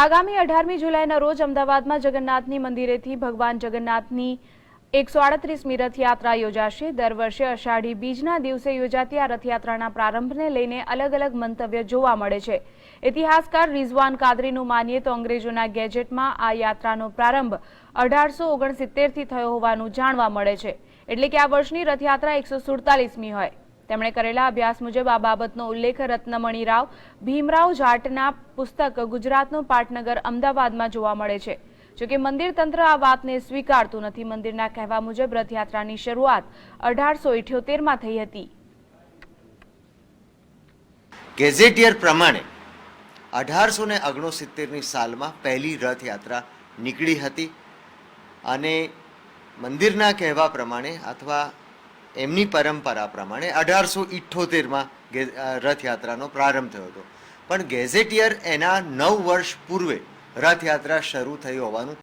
આગામી અઢારમી જુલાઈના રોજ અમદાવાદમાં જગન્નાથની મંદિરેથી ભગવાન જગન્નાથની એકસો આડત્રીસમી રથયાત્રા યોજાશે. દર વર્ષે અષાઢી બીજના દિવસે યોજાતી આ રથયાત્રાના પ્રારંભને લઈને અલગ અલગ મંતવ્ય જોવા મળે છે. ઇતિહાસકાર રિઝવાન કાદરીનું માનીએ તો અંગ્રેજોના ગેજેટમાં આ યાત્રાનો પ્રારંભ અઢારસો ઓગણસિત્તેરથી થયો હોવાનું જાણવા મળે છે. એટલે કે આ વર્ષની રથયાત્રા એકસો સુડતાલીસમી હોય. તેમણે કરેલા અભ્યાસ મુજબ આ બાબતનો ઉલ્લેખ રત્નમણી રાવ ભીમરાવ જાટના પુસ્તક ગુજરાતનું પાટનગર અમદાવાદમાં જોવા મળે છે. જોકે મંદિર તંત્ર આ વાતને સ્વીકારતું નથી. મંદિરના કહેવા મુજબ રથયાત્રાની શરૂઆત અઢારસો ઇઠ્યોતેરમાં થઈ હતી. ગેઝેટિયર પ્રમાણે અઢારસો ને ઓગણસિત્તેરની સાલમાં પહેલી રથયાત્રા નીકળી હતી અને મંદિરના કહેવા પ્રમાણે અથવા એમની પરંપરા પ્રમાણે અઢારસો ઇઠ્ઠોતેરમાં રથયાત્રાનો પ્રારંભ થયો હતો. પણ ગેઝેટિયર એના નવ વર્ષ પૂર્વે રથયાત્રા શરૂ થઈ હોવાનું